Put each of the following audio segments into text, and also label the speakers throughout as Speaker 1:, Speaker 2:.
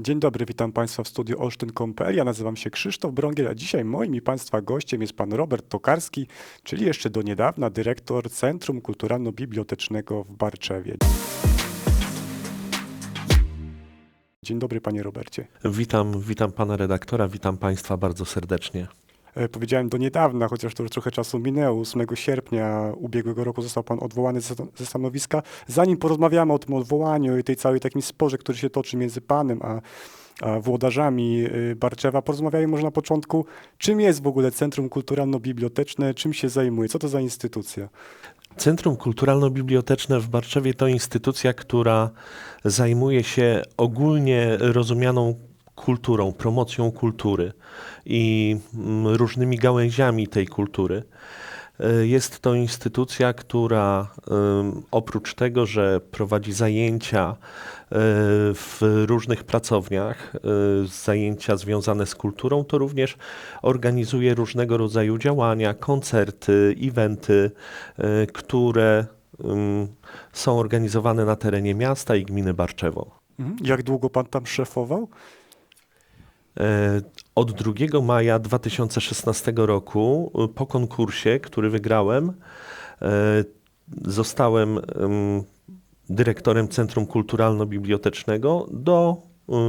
Speaker 1: Dzień dobry, witam Państwa w studiu olsztyn.pl. Ja nazywam się Krzysztof Brągiel, a dzisiaj moim i Państwa gościem jest Pan Robert Tokarski, czyli jeszcze do niedawna dyrektor Centrum Kulturalno-Bibliotecznego w Barczewie. Dzień dobry, Panie Robercie.
Speaker 2: Witam, witam pana redaktora, witam państwa bardzo serdecznie.
Speaker 1: E, Powiedziałem do niedawna, chociaż to już trochę czasu minęło. 8 sierpnia ubiegłego roku został Pan odwołany ze stanowiska. Zanim porozmawiamy o tym odwołaniu i tej całej takim sporze, który się toczy między Panem a, a włodarzami y, Barczewa, porozmawiajmy może na początku, czym jest w ogóle Centrum Kulturalno-Biblioteczne, czym się zajmuje, co to za instytucja?
Speaker 2: Centrum Kulturalno-Biblioteczne w Barczewie to instytucja, która zajmuje się ogólnie rozumianą kulturą, promocją kultury i mm, różnymi gałęziami tej kultury. Y, Jest to instytucja, która ym, oprócz tego, że prowadzi zajęcia y, w różnych pracowniach, zajęcia związane z kulturą, to również organizuje różnego rodzaju działania, koncerty, eventy, które ym, są organizowane na terenie miasta i gminy Barczewo.
Speaker 1: Mhm. Jak długo Pan tam szefował?
Speaker 2: E, Od 2 maja 2016 roku, y, po konkursie, który wygrałem, e, zostałem dyrektorem Centrum Kulturalno-Bibliotecznego do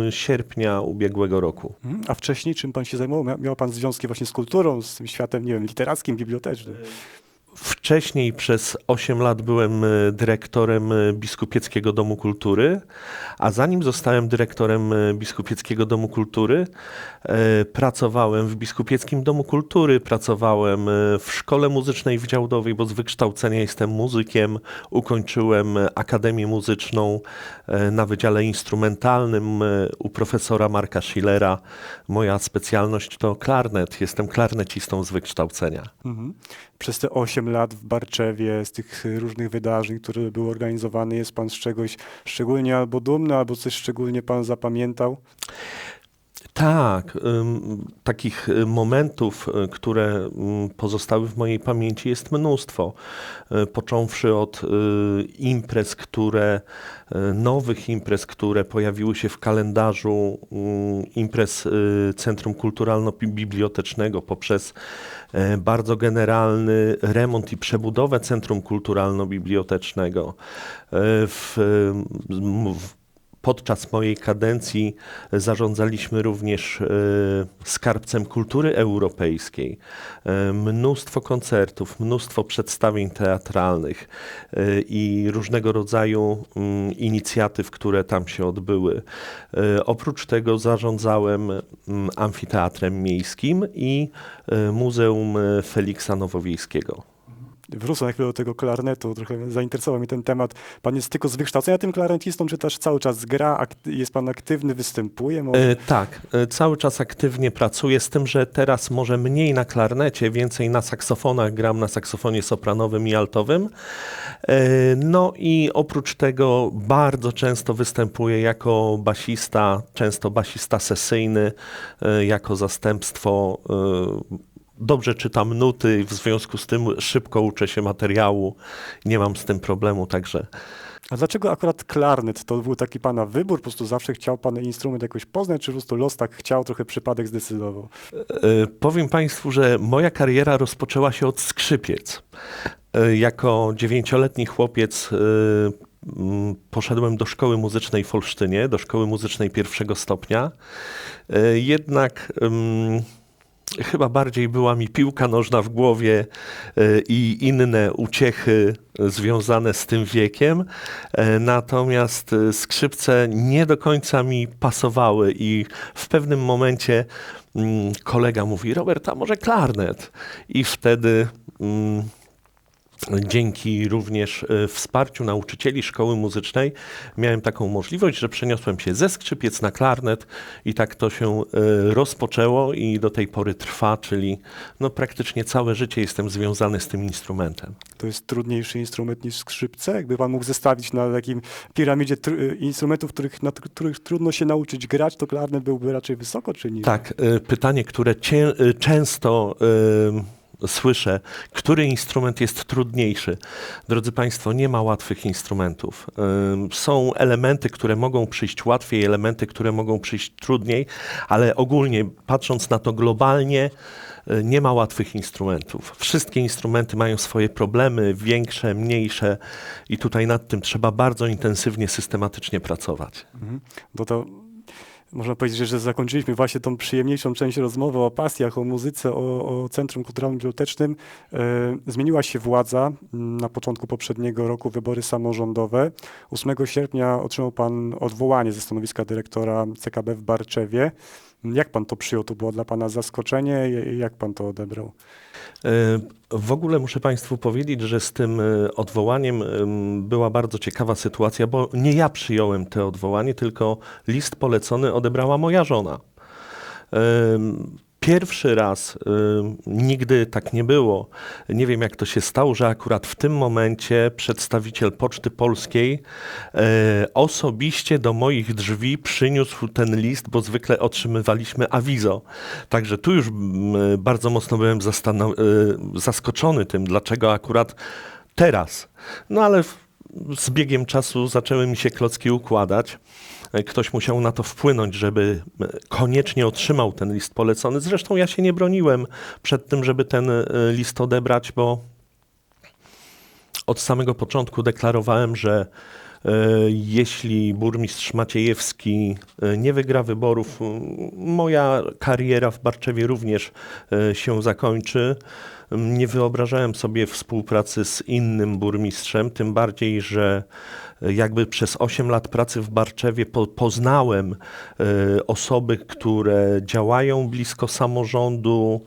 Speaker 2: sierpnia ubiegłego roku.
Speaker 1: Mhm. A wcześniej czym Pan się zajmował? Mia- Miał Pan związki właśnie z kulturą, z tym światem, nie wiem, literackim, bibliotecznym?
Speaker 2: Wcześniej przez 8 lat byłem e, dyrektorem e, Biskupieckiego Domu Kultury, a zanim zostałem dyrektorem e, Biskupieckiego Domu Kultury, pracowałem w Biskupieckim Domu Kultury, pracowałem w Szkole Muzycznej w bo z wykształcenia jestem muzykiem. Ukończyłem Akademię Muzyczną na Wydziale Instrumentalnym u profesora Marka Schillera. Moja specjalność to klarnet. Jestem klarnecistą z wykształcenia.
Speaker 1: Mhm. Przez te 8 lat w Barczewie, z tych różnych wydarzeń, które były organizowane, jest Pan z czegoś szczególnie albo dumny, albo coś szczególnie Pan zapamiętał?
Speaker 2: Tak, takich y, momentów, y, które ym, pozostały w mojej pamięci jest mnóstwo. Y, Począwszy od imprez, które, nowych imprez, które pojawiły się w kalendarzu ym, imprez Centrum Kulturalno-Bibliotecznego poprzez e, bardzo generalny remont i przebudowę Centrum Kulturalno-Bibliotecznego. E, W, w, Podczas mojej kadencji zarządzaliśmy również e, skarbcem kultury europejskiej. E, Mnóstwo koncertów, mnóstwo przedstawień teatralnych e, i różnego rodzaju mm, inicjatyw, które tam się odbyły. Oprócz tego zarządzałem mm, amfiteatrem miejskim i Muzeum Feliksa Nowowiejskiego.
Speaker 1: Wrócę na chwilę do tego klarnetu, trochę zainteresował mnie ten temat. Pan jest tylko z wykształcenia tym klarnetistą, czy też cały czas gra, jest Pan aktywny, występuje? Może?
Speaker 2: E, tak, e, cały czas aktywnie pracuję, z tym, że teraz może mniej na klarnecie, więcej na saksofonach, gram na saksofonie sopranowym i altowym. E, No i oprócz tego bardzo często występuję jako basista, często basista sesyjny, jako zastępstwo. E, Dobrze czytam nuty, w związku z tym szybko uczę się materiału, nie mam z tym problemu, także
Speaker 1: A dlaczego akurat klarnet? To był taki Pana wybór? Po prostu zawsze chciał Pan instrument jakoś poznać, czy po prostu los tak chciał, trochę przypadek zdecydował?
Speaker 2: E, Powiem Państwu, że moja kariera rozpoczęła się od skrzypiec. E, Jako dziewięcioletni chłopiec e, poszedłem do szkoły muzycznej w Olsztynie, do szkoły muzycznej pierwszego stopnia. E, Jednak chyba bardziej była mi piłka nożna w głowie e, i inne uciechy związane z tym wiekiem. E, Natomiast e, skrzypce nie do końca mi pasowały i w pewnym momencie mm, kolega mówi, Robert, a może klarnet? I wtedy mm, dzięki również e, wsparciu nauczycieli szkoły muzycznej miałem taką możliwość, że przeniosłem się ze skrzypiec na klarnet i tak to się e, rozpoczęło i do tej pory trwa, czyli no praktycznie całe życie jestem związany z tym instrumentem.
Speaker 1: To jest trudniejszy instrument niż skrzypce? Jakby Pan mógł zestawić na takim piramidzie tr- instrumentów, których, na których trudno się nauczyć grać, to klarnet byłby raczej wysoko, czy niżej?
Speaker 2: Tak, pytanie, które cię, często słyszę, który instrument jest trudniejszy. Drodzy Państwo, nie ma łatwych instrumentów. Są elementy, które mogą przyjść łatwiej, elementy, które mogą przyjść trudniej, ale ogólnie patrząc na to globalnie, y, nie ma łatwych instrumentów. Wszystkie instrumenty mają swoje problemy, większe, mniejsze, i tutaj nad tym trzeba bardzo intensywnie, systematycznie pracować.
Speaker 1: Mhm. No to można powiedzieć, że zakończyliśmy właśnie tą przyjemniejszą część rozmowy o pasjach, o muzyce, o, o Centrum Kulturalnym Bibliotecznym. E, zmieniła się władza m, na początku poprzedniego roku, wybory samorządowe. 8 sierpnia otrzymał pan odwołanie ze stanowiska dyrektora CKB w Barczewie. Jak pan to przyjął? To było dla pana zaskoczenie? Jak pan to odebrał?
Speaker 2: E, W ogóle muszę Państwu powiedzieć, że z tym e, odwołaniem em, była bardzo ciekawa sytuacja, bo nie ja przyjąłem to odwołanie, tylko list polecony odebrała moja żona. Pierwszy raz, em, nigdy tak nie było. Nie wiem, jak to się stało, że akurat w tym momencie przedstawiciel Poczty Polskiej e, osobiście do moich drzwi przyniósł ten list, bo zwykle otrzymywaliśmy awizo. Także tu już mm, bardzo mocno byłem e, zaskoczony tym, dlaczego akurat teraz. No ale z biegiem czasu zaczęły mi się klocki układać. E, Ktoś musiał na to wpłynąć, żeby e, koniecznie otrzymał ten list polecony. Zresztą ja się nie broniłem przed tym, żeby ten e, list odebrać, bo od samego początku deklarowałem, że jeśli burmistrz Maciejewski e, nie wygra wyborów, moja kariera w Barczewie również e, się zakończy. Nie wyobrażałem sobie współpracy z innym burmistrzem, tym bardziej, że e, jakby przez 8 lat pracy w Barczewie po, poznałem e, osoby, które działają blisko samorządu,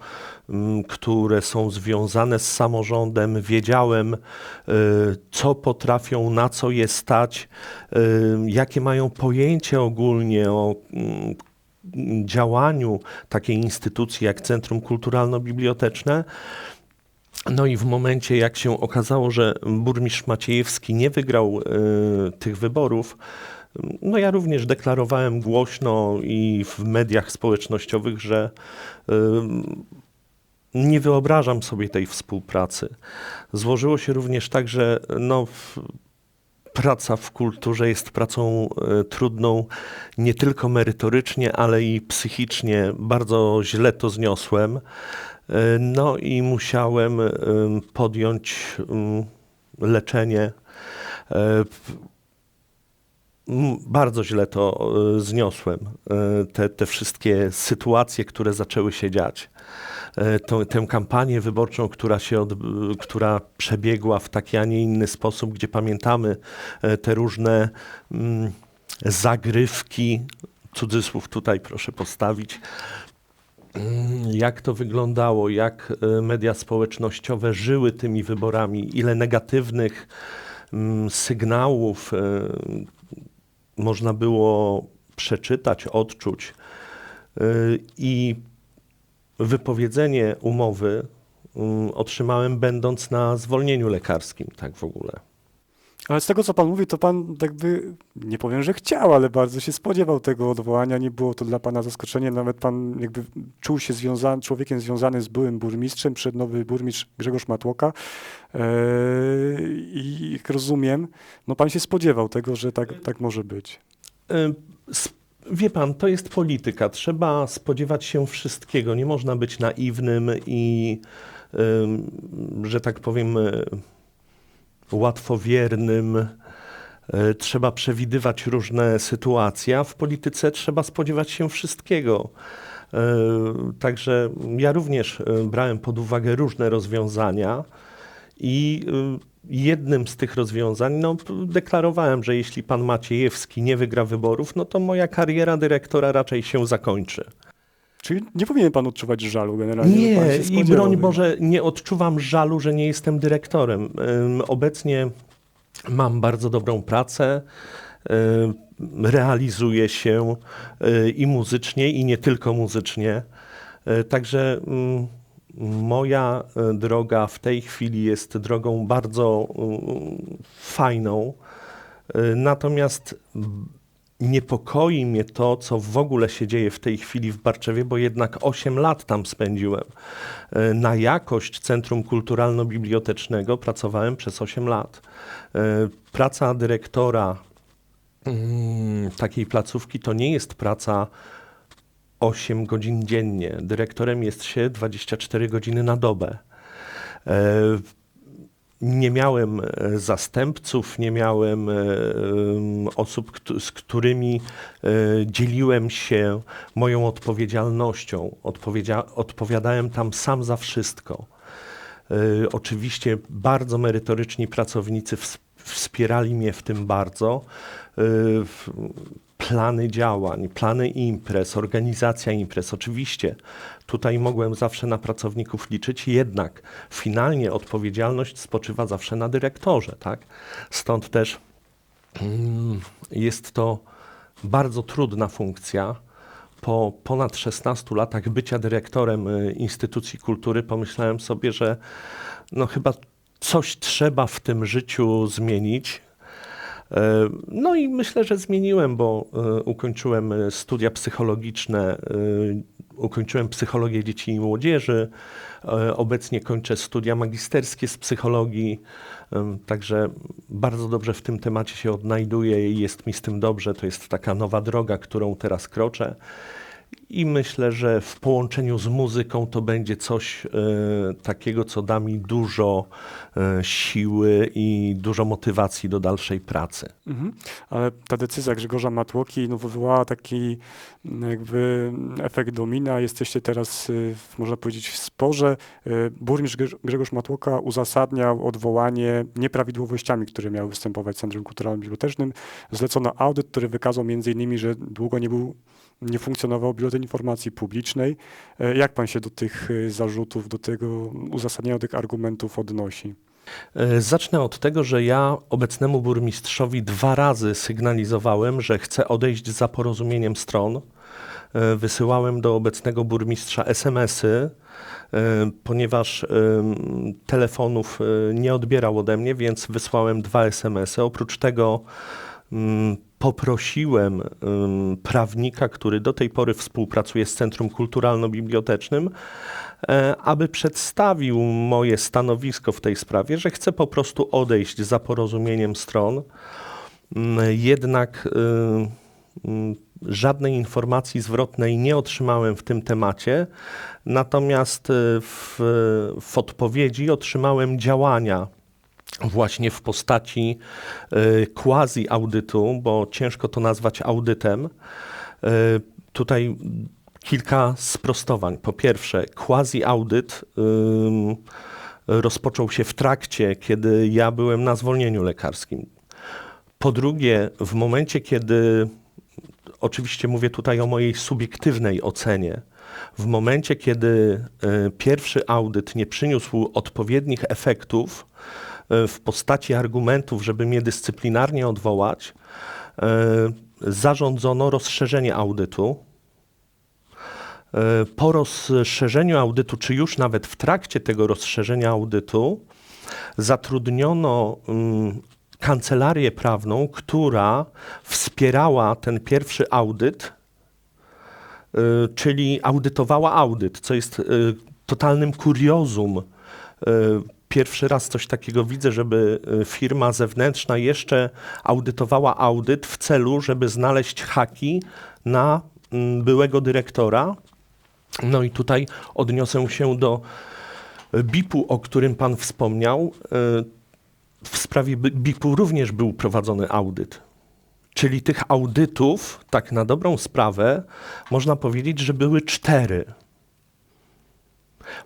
Speaker 2: które są związane z samorządem. Wiedziałem, e, co potrafią, na co je stać, e, jakie mają pojęcie ogólnie o mm, działaniu takiej instytucji jak Centrum Kulturalno-Biblioteczne. No i w momencie, jak się okazało, że burmistrz Maciejewski nie wygrał e, tych wyborów, no ja również deklarowałem głośno i w mediach społecznościowych, że nie wyobrażam sobie tej współpracy. Złożyło się również tak, że no, praca w kulturze jest pracą e, trudną nie tylko merytorycznie, ale i psychicznie. Bardzo źle to zniosłem. E, No i musiałem em, podjąć leczenie. Bardzo źle to e, zniosłem. E, Te, te wszystkie sytuacje, które zaczęły się dziać. E, Tą, tę kampanię wyborczą, która, się od, która przebiegła w taki, a nie inny sposób, gdzie pamiętamy te różne mm, zagrywki, cudzysłów tutaj proszę postawić, Mm, jak to wyglądało, jak media społecznościowe żyły tymi wyborami, ile negatywnych mm, sygnałów można było przeczytać, odczuć. E, I wypowiedzenie umowy mm, otrzymałem będąc na zwolnieniu lekarskim, tak w ogóle.
Speaker 1: Ale z tego, co pan mówi, to pan jakby, nie powiem, że chciał, ale bardzo się spodziewał tego odwołania. Nie było to dla pana zaskoczeniem. Nawet pan jakby czuł się związany, człowiekiem związanym z byłym burmistrzem, przed nowy burmistrz Grzegorz Matłoka. Eee, I jak rozumiem, no pan się spodziewał tego, że tak, tak może być.
Speaker 2: S- Wie pan, to jest polityka. Trzeba spodziewać się wszystkiego. Nie można być naiwnym i, ym, że tak powiem, łatwowiernym. Y, Trzeba przewidywać różne sytuacje, a w polityce trzeba spodziewać się wszystkiego. Y, Także ja również y, brałem pod uwagę różne rozwiązania i jednym z tych rozwiązań, no, deklarowałem, że jeśli pan Maciejewski nie wygra wyborów, no to moja kariera dyrektora raczej się zakończy.
Speaker 1: Czyli nie powinien pan odczuwać żalu generalnie.
Speaker 2: Nie, i broń. Boże, nie odczuwam żalu, że nie jestem dyrektorem. Obecnie mam bardzo dobrą pracę, ym, realizuję się y, i muzycznie, i nie tylko muzycznie. Y, Także moja y, droga w tej chwili jest drogą bardzo fajną. Natomiast niepokoi mnie to, co w ogóle się dzieje w tej chwili w Barczewie, bo jednak 8 lat tam spędziłem. E, Na jakość Centrum Kulturalno-Bibliotecznego pracowałem przez 8 lat. E, Praca dyrektora mm, takiej placówki to nie jest praca 8 godzin dziennie. Dyrektorem jest się 24 godziny na dobę. Nie miałem e, zastępców, nie miałem e, osób, z którymi e, dzieliłem się moją odpowiedzialnością. Odpowiedzia- odpowiadałem tam sam za wszystko. Oczywiście bardzo merytoryczni pracownicy ws- wspierali mnie w tym bardzo. Plany działań, plany imprez, organizacja imprez. Oczywiście tutaj mogłem zawsze na pracowników liczyć, jednak finalnie odpowiedzialność spoczywa zawsze na dyrektorze. Tak? Stąd też mm, jest to bardzo trudna funkcja. Po ponad 16 latach bycia dyrektorem y, instytucji kultury pomyślałem sobie, że no chyba coś trzeba w tym życiu zmienić. E, No i myślę, że zmieniłem, bo e, ukończyłem e, studia psychologiczne, ukończyłem psychologię dzieci i młodzieży. Obecnie kończę studia magisterskie z psychologii, także bardzo dobrze w tym temacie się odnajduję i jest mi z tym dobrze. To jest taka nowa droga, którą teraz kroczę. I myślę, że w połączeniu z muzyką to będzie coś e, takiego, co da mi dużo e, siły i dużo motywacji do dalszej pracy.
Speaker 1: Mhm. Ale ta decyzja Grzegorza Matłoki no, wywołała taki mm, jakby efekt domina. Jesteście teraz, y, można powiedzieć, w sporze. Y, Burmistrz Grze- Grzegorz Matłoka uzasadniał odwołanie nieprawidłowościami, które miały występować w Centrum Kulturalnym Bibliotecznym. Zlecono audyt, który wykazał między innymi, że długo nie był nie funkcjonował biuletyn informacji publicznej. E, Jak pan się do tych y, zarzutów, do tego uzasadnienia tych argumentów odnosi?
Speaker 2: E, Zacznę od tego, że ja obecnemu burmistrzowi dwa razy sygnalizowałem, że chcę odejść za porozumieniem stron. E, Wysyłałem do obecnego burmistrza SMS-y, e, ponieważ telefonów e, nie odbierał ode mnie, więc wysłałem dwa SMS-y. Oprócz tego poprosiłem em, prawnika, który do tej pory współpracuje z Centrum Kulturalno-Bibliotecznym, e, aby przedstawił moje stanowisko w tej sprawie, że chcę po prostu odejść za porozumieniem stron. Mm, Jednak y, mm, żadnej informacji zwrotnej nie otrzymałem w tym temacie, natomiast y, w, w odpowiedzi otrzymałem działania właśnie w postaci y, quasi audytu, bo ciężko to nazwać audytem. Y, Tutaj kilka sprostowań. Po pierwsze, quasi audyt rozpoczął się w trakcie, kiedy ja byłem na zwolnieniu lekarskim. Po drugie, w momencie, kiedy, oczywiście mówię tutaj o mojej subiektywnej ocenie, w momencie, kiedy e, pierwszy audyt nie przyniósł odpowiednich efektów e, w postaci argumentów, żeby mnie dyscyplinarnie odwołać, e, zarządzono rozszerzenie audytu. E, Po rozszerzeniu audytu, czy już nawet w trakcie tego rozszerzenia audytu, zatrudniono mm, kancelarię prawną, która wspierała ten pierwszy audyt, czyli audytowała audyt, co jest totalnym kuriozum. Pierwszy raz coś takiego widzę, żeby y, firma zewnętrzna jeszcze audytowała audyt w celu, żeby znaleźć haki na mm, byłego dyrektora. No i tutaj odniosę się do BIP-u, o którym Pan wspomniał. Y, W sprawie bi- BIP-u również był prowadzony audyt. Czyli tych audytów, tak na dobrą sprawę, można powiedzieć, że były cztery.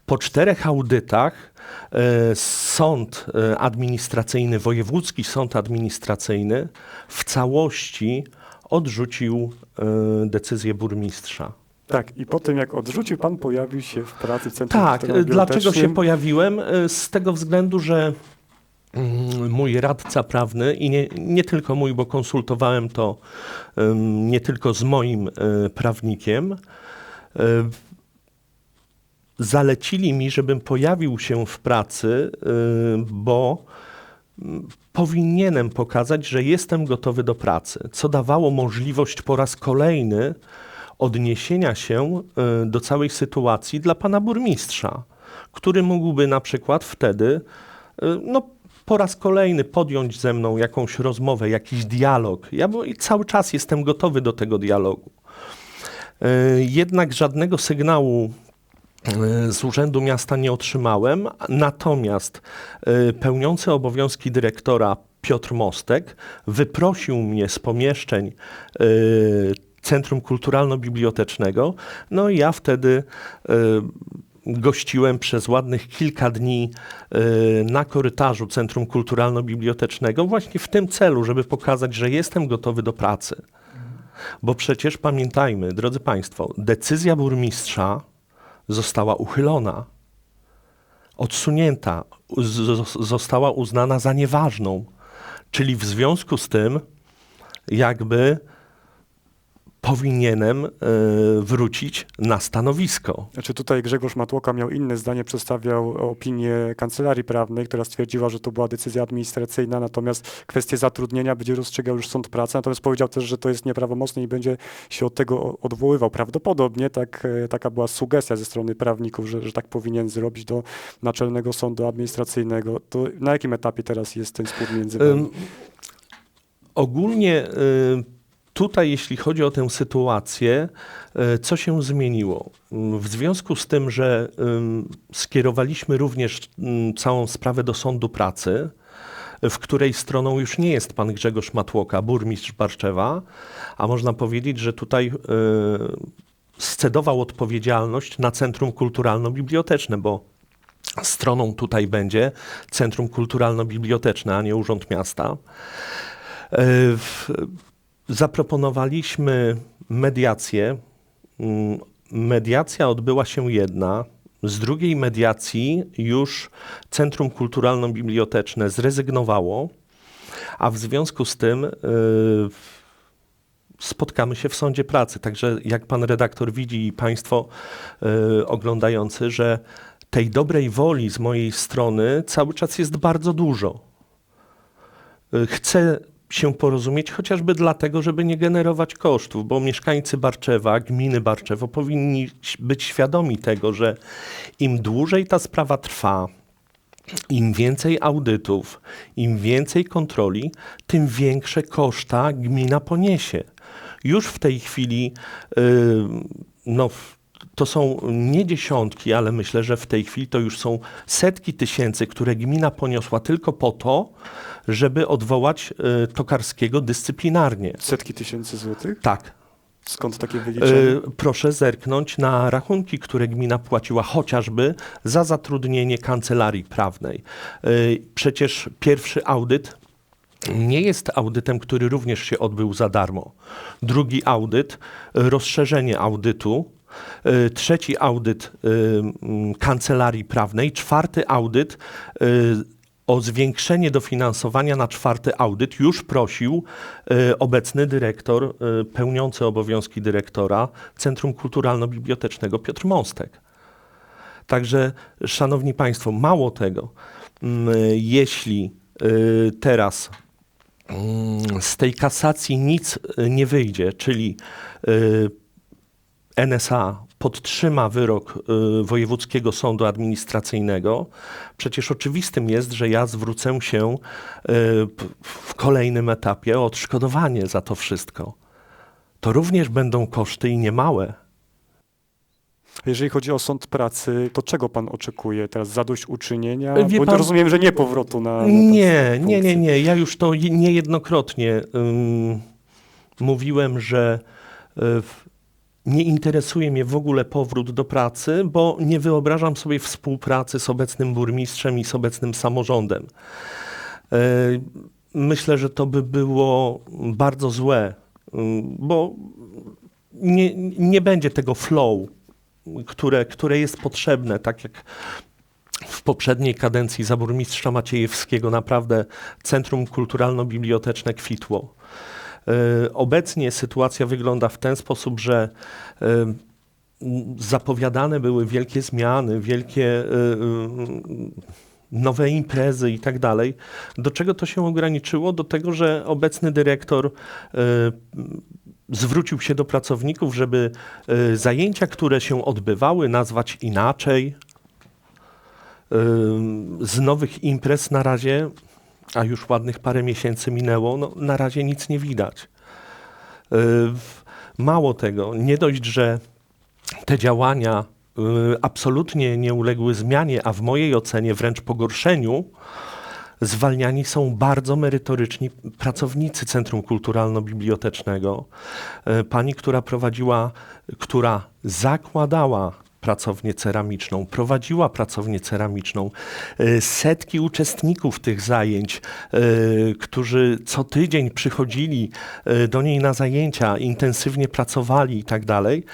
Speaker 2: Po czterech audytach e, sąd e, administracyjny, wojewódzki sąd administracyjny w całości odrzucił e, decyzję burmistrza.
Speaker 1: Tak, i po tym jak odrzucił, pan pojawił się w pracy w Centrum
Speaker 2: Tak, dlaczego się pojawiłem? Z tego względu, że mm, mój radca prawny i nie, nie tylko mój, bo konsultowałem to nie tylko z moim prawnikiem, zalecili mi, żebym pojawił się w pracy, e, bo mm, powinienem pokazać, że jestem gotowy do pracy, co dawało możliwość po raz kolejny odniesienia się y, do całej sytuacji dla pana burmistrza, który mógłby na przykład wtedy y, no, po raz kolejny podjąć ze mną jakąś rozmowę, jakiś dialog. Ja bo- cały czas jestem gotowy do tego dialogu. Y, Jednak żadnego sygnału y, z Urzędu Miasta nie otrzymałem, natomiast y, pełniący obowiązki dyrektora Piotr Mostek wyprosił mnie z pomieszczeń y, Centrum Kulturalno-Bibliotecznego, no i ja wtedy gościłem przez ładnych kilka dni na korytarzu Centrum Kulturalno-Bibliotecznego właśnie w tym celu, żeby pokazać, że jestem gotowy do pracy. Bo przecież pamiętajmy, drodzy Państwo, decyzja burmistrza została uchylona, odsunięta, została uznana za nieważną. Czyli w związku z tym, jakby powinienem e, wrócić na stanowisko.
Speaker 1: Znaczy tutaj Grzegorz Matłoka miał inne zdanie, przedstawiał opinię kancelarii prawnej, która stwierdziła, że to była decyzja administracyjna, natomiast kwestię zatrudnienia będzie rozstrzygał już sąd pracy, natomiast powiedział też, że to jest nieprawomocne i będzie się od tego odwoływał. Prawdopodobnie tak, e, taka była sugestia ze strony prawników, że, że tak powinien zrobić do Naczelnego Sądu Administracyjnego. To na jakim etapie teraz jest ten spór między?
Speaker 2: Ym, Ogólnie y, tutaj, jeśli chodzi o tę sytuację, y, co się zmieniło? Ym, W związku z tym, że skierowaliśmy również ym, całą sprawę do sądu pracy, w której stroną już nie jest pan Grzegorz Matłoka, burmistrz Barczewa, a można powiedzieć, że tutaj y, scedował odpowiedzialność na Centrum Kulturalno-Biblioteczne, bo stroną tutaj będzie Centrum Kulturalno-Biblioteczne, a nie Urząd Miasta. Zaproponowaliśmy mediację. Mm, Mediacja odbyła się jedna. Z drugiej mediacji już Centrum Kulturalno-Biblioteczne zrezygnowało, a w związku z tym e, spotkamy się w sądzie pracy. Także jak pan redaktor widzi i państwo e, oglądający, że tej dobrej woli z mojej strony cały czas jest bardzo dużo. Y, Chcę się porozumieć chociażby dlatego, żeby nie generować kosztów, bo mieszkańcy Barczewa, gminy Barczewo powinni być świadomi tego, że im dłużej ta sprawa trwa, im więcej audytów, im więcej kontroli, tym większe koszta gmina poniesie. Już w tej chwili, yy, no, to są nie dziesiątki, ale myślę, że w tej chwili to już są setki tysięcy, które gmina poniosła tylko po to, żeby odwołać yy, Tokarskiego dyscyplinarnie.
Speaker 1: Setki tysięcy złotych?
Speaker 2: Tak.
Speaker 1: Skąd takie wyliczenie?
Speaker 2: Yy, proszę zerknąć na rachunki, które gmina płaciła chociażby za zatrudnienie kancelarii prawnej. Yy, przecież pierwszy audyt nie jest audytem, który również się odbył za darmo. Drugi audyt, y, rozszerzenie audytu. Y, Trzeci audyt mm, kancelarii prawnej. Czwarty audyt y, o zwiększenie dofinansowania na czwarty audyt już prosił obecny dyrektor, pełniący obowiązki dyrektora Centrum Kulturalno-Bibliotecznego Piotr Mostek. Także, szanowni państwo, mało tego, jeśli teraz z tej kasacji nic nie wyjdzie, czyli NSA podtrzyma wyrok y, Wojewódzkiego Sądu Administracyjnego, przecież oczywistym jest, że ja zwrócę się y, w kolejnym etapie o odszkodowanie za to wszystko. To również będą koszty i niemałe.
Speaker 1: Jeżeli chodzi o sąd pracy, to czego pan oczekuje teraz? Zadośćuczynienia?
Speaker 2: Wie
Speaker 1: Bo
Speaker 2: pan-
Speaker 1: rozumiem, że nie powrotu na, na
Speaker 2: Nie, nie, nie, nie. Ja już to je- niejednokrotnie ym, mówiłem, że y, nie interesuje mnie w ogóle powrót do pracy, bo nie wyobrażam sobie współpracy z obecnym burmistrzem i z obecnym samorządem. Y, Myślę, że to by było bardzo złe, ym, bo nie, nie będzie tego flow, które, które jest potrzebne, tak jak w poprzedniej kadencji za burmistrza Maciejewskiego naprawdę Centrum Kulturalno-Biblioteczne kwitło. E, Obecnie sytuacja wygląda w ten sposób, że e, zapowiadane były wielkie zmiany, wielkie e, nowe imprezy i tak dalej. Do czego to się ograniczyło? Do tego, że obecny dyrektor zwrócił się do pracowników, żeby zajęcia, które się odbywały, nazwać inaczej. Z nowych imprez na razie, a już ładnych parę miesięcy minęło, no, na razie nic nie widać. W- Mało tego, nie dość, że te działania y, absolutnie nie uległy zmianie, a w mojej ocenie wręcz pogorszeniu, zwalniani są bardzo merytoryczni pracownicy Centrum Kulturalno-Bibliotecznego. E, Pani, która prowadziła, która zakładała pracownię ceramiczną, prowadziła pracownię ceramiczną, e, setki uczestników tych zajęć, e, którzy co tydzień przychodzili e, do niej na zajęcia, intensywnie pracowali i tak dalej.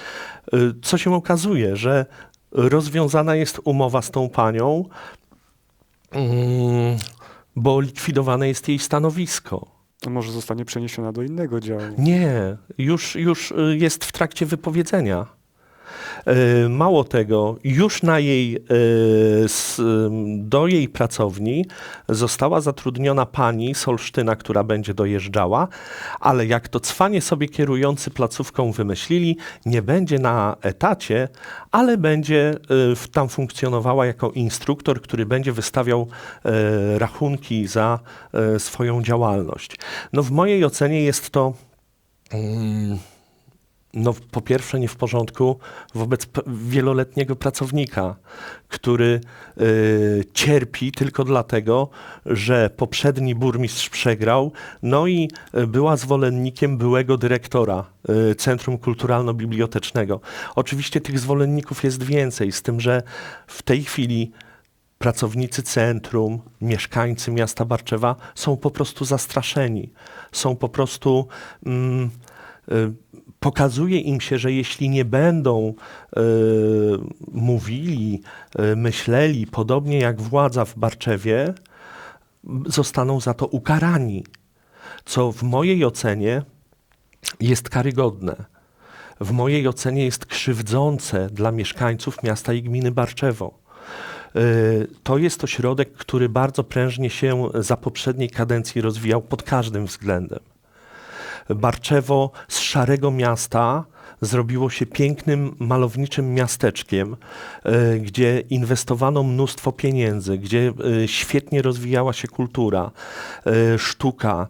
Speaker 2: Co się okazuje, że rozwiązana jest umowa z tą panią, mm, bo likwidowane jest jej stanowisko.
Speaker 1: To może zostanie przeniesiona do innego działu.
Speaker 2: Nie, już, już y, jest w trakcie wypowiedzenia. E, Mało tego, już na jej, e, do jej pracowni została zatrudniona pani z Olsztyna, która będzie dojeżdżała, ale jak to cwanie sobie kierujący placówką wymyślili, nie będzie na etacie, ale będzie e, tam funkcjonowała jako instruktor, który będzie wystawiał rachunki za swoją działalność. No w mojej ocenie jest to mm, no, po pierwsze, nie w porządku wobec wieloletniego pracownika, który y, cierpi tylko dlatego, że poprzedni burmistrz przegrał, no i y, była zwolennikiem byłego dyrektora y, Centrum Kulturalno-Bibliotecznego. Oczywiście tych zwolenników jest więcej, z tym, że w tej chwili pracownicy centrum, mieszkańcy miasta Barczewa są po prostu zastraszeni. Są po prostu. Mm, pokazuje im się, że jeśli nie będą y, mówili, y, myśleli podobnie jak władza w Barczewie, zostaną za to ukarani. Co w mojej ocenie jest karygodne. W mojej ocenie jest krzywdzące dla mieszkańców miasta i gminy Barczewo. Y, To jest ośrodek, który bardzo prężnie się za poprzedniej kadencji rozwijał pod każdym względem. Barczewo z szarego miasta zrobiło się pięknym, malowniczym miasteczkiem, y, gdzie inwestowano mnóstwo pieniędzy, gdzie y, świetnie rozwijała się kultura, y, sztuka.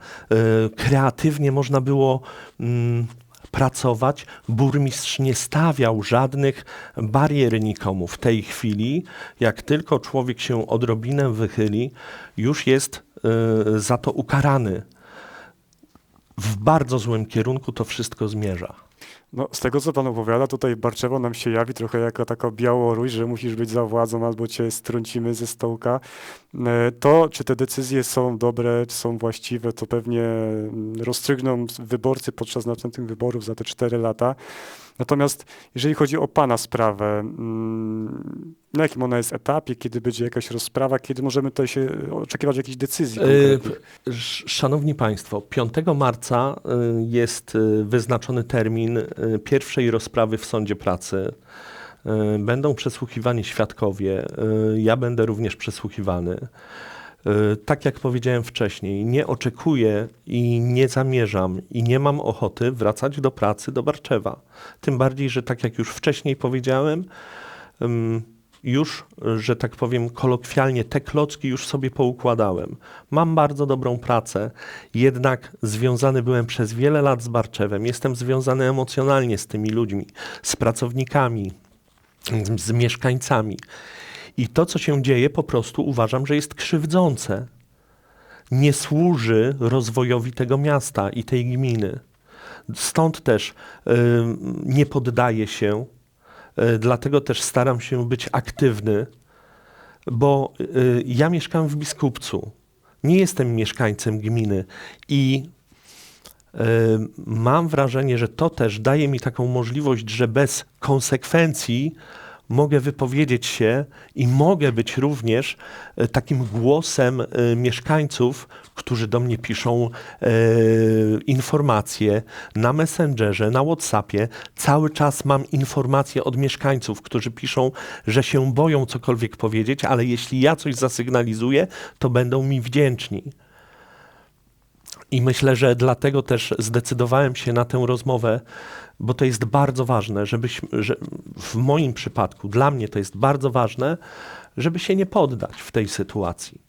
Speaker 2: Kreatywnie można było mm, pracować. Burmistrz nie stawiał żadnych barier nikomu. W tej chwili, jak tylko człowiek się odrobinę wychyli, już jest za to ukarany. W bardzo złym kierunku to wszystko zmierza.
Speaker 1: No, z tego, co pan opowiada, tutaj Barczewo nam się jawi trochę jako taka Białoruś, że musisz być za władzą albo cię strącimy ze stołka. E, To, czy te decyzje są dobre, czy są właściwe, to pewnie mm, rozstrzygną wyborcy podczas następnych wyborów za te cztery lata. Natomiast jeżeli chodzi o pana sprawę, mm, na jakim ona jest etapie, kiedy będzie jakaś rozprawa, kiedy możemy tutaj się oczekiwać jakichś decyzji
Speaker 2: E, Szanowni Państwo, 5 marca y, jest y, wyznaczony termin pierwszej rozprawy w Sądzie Pracy. Będą przesłuchiwani świadkowie, ja będę również przesłuchiwany. Y, Tak jak powiedziałem wcześniej, nie oczekuję i nie zamierzam i nie mam ochoty wracać do pracy do Barczewa. Tym bardziej, że tak jak już wcześniej powiedziałem, już, że tak powiem kolokwialnie, te klocki już sobie poukładałem. Mam bardzo dobrą pracę, jednak związany byłem przez wiele lat z Barczewem. Jestem związany emocjonalnie z tymi ludźmi, z pracownikami, z mieszkańcami. I to, co się dzieje, po prostu uważam, że jest krzywdzące. Nie służy rozwojowi tego miasta i tej gminy. Stąd też ym, nie poddaję się E, Dlatego też staram się być aktywny, bo y, ja mieszkam w Biskupcu. Nie jestem mieszkańcem gminy i y, mam wrażenie, że to też daje mi taką możliwość, że bez konsekwencji mogę wypowiedzieć się i mogę być również e, takim głosem e, mieszkańców, którzy do mnie piszą e, informacje na Messengerze, na WhatsAppie. Cały czas mam informacje od mieszkańców, którzy piszą, że się boją cokolwiek powiedzieć, ale jeśli ja coś zasygnalizuję, to będą mi wdzięczni. I myślę, że dlatego też zdecydowałem się na tę rozmowę, bo to jest bardzo ważne, żebyśmy, że w moim przypadku, dla mnie to jest bardzo ważne, żeby się nie poddać w tej sytuacji.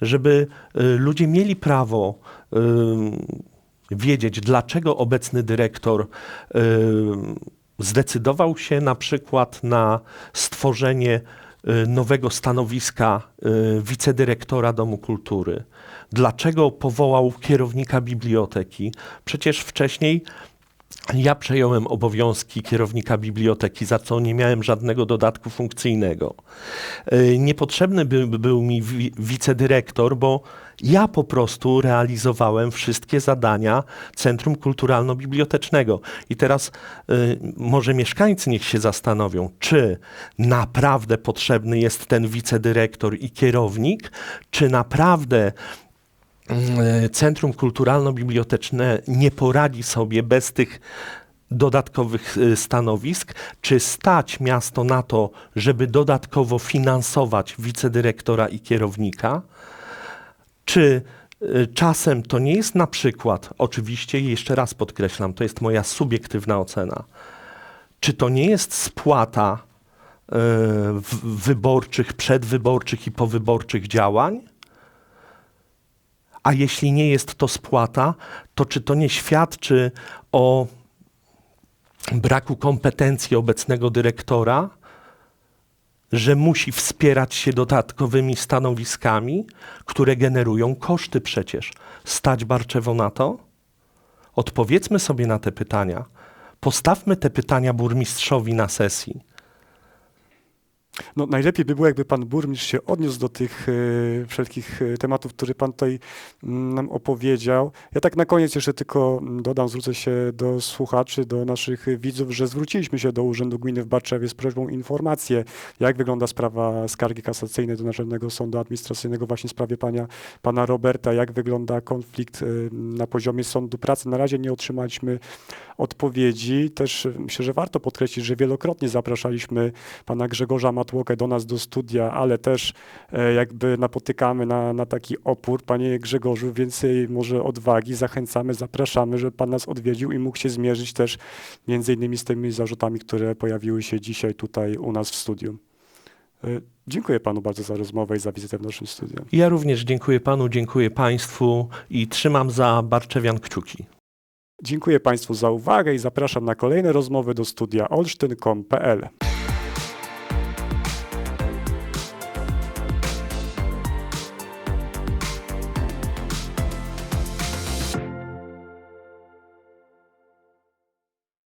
Speaker 2: Żeby y, ludzie mieli prawo wiedzieć, dlaczego obecny dyrektor zdecydował się na przykład na stworzenie nowego stanowiska y, wicedyrektora Domu Kultury. Dlaczego powołał kierownika biblioteki? Przecież wcześniej ja przejąłem obowiązki kierownika biblioteki, za co nie miałem żadnego dodatku funkcyjnego. Y, Niepotrzebny by, by był mi wi- wicedyrektor, bo ja po prostu realizowałem wszystkie zadania Centrum Kulturalno-Bibliotecznego. I teraz y, może mieszkańcy niech się zastanowią, czy naprawdę potrzebny jest ten wicedyrektor i kierownik, czy naprawdę mm, Centrum Kulturalno-Biblioteczne nie poradzi sobie bez tych dodatkowych y, stanowisk, czy stać miasto na to, żeby dodatkowo finansować wicedyrektora i kierownika, czy y, czasem to nie jest na przykład, oczywiście jeszcze raz podkreślam, to jest moja subiektywna ocena, czy to nie jest spłata y, wyborczych, przedwyborczych i powyborczych działań? A jeśli nie jest to spłata, to czy to nie świadczy o braku kompetencji obecnego dyrektora, że musi wspierać się dodatkowymi stanowiskami, które generują koszty przecież? Stać Barczewo na to? Odpowiedzmy sobie na te pytania. Postawmy te pytania burmistrzowi na sesji.
Speaker 1: No, najlepiej by było, jakby pan burmistrz się odniósł do tych e, wszelkich e, tematów, które pan tutaj mm, nam opowiedział. Ja tak na koniec jeszcze tylko mm, dodam, zwrócę się do słuchaczy, do naszych widzów, że zwróciliśmy się do Urzędu Gminy w Barczewie z prośbą o informację, jak wygląda sprawa skargi kasacyjnej do Naczelnego Sądu Administracyjnego właśnie w sprawie pana, pana Roberta, jak wygląda konflikt e, na poziomie Sądu Pracy. Na razie nie otrzymaliśmy odpowiedzi. Też myślę, że warto podkreślić, że wielokrotnie zapraszaliśmy pana Grzegorza Matłokę do nas do studia, ale też e, jakby napotykamy na, na taki opór. Panie Grzegorzu, więcej może odwagi, zachęcamy, zapraszamy, żeby pan nas odwiedził i mógł się zmierzyć też między innymi z tymi zarzutami, które pojawiły się dzisiaj tutaj u nas w studiu. E, Dziękuję panu bardzo za rozmowę i za wizytę w naszym studiu.
Speaker 2: Ja również dziękuję panu, dziękuję państwu i trzymam za Barczewian kciuki.
Speaker 1: Dziękuję państwu za uwagę i zapraszam na kolejne rozmowy do studia olsztyn.com.pl.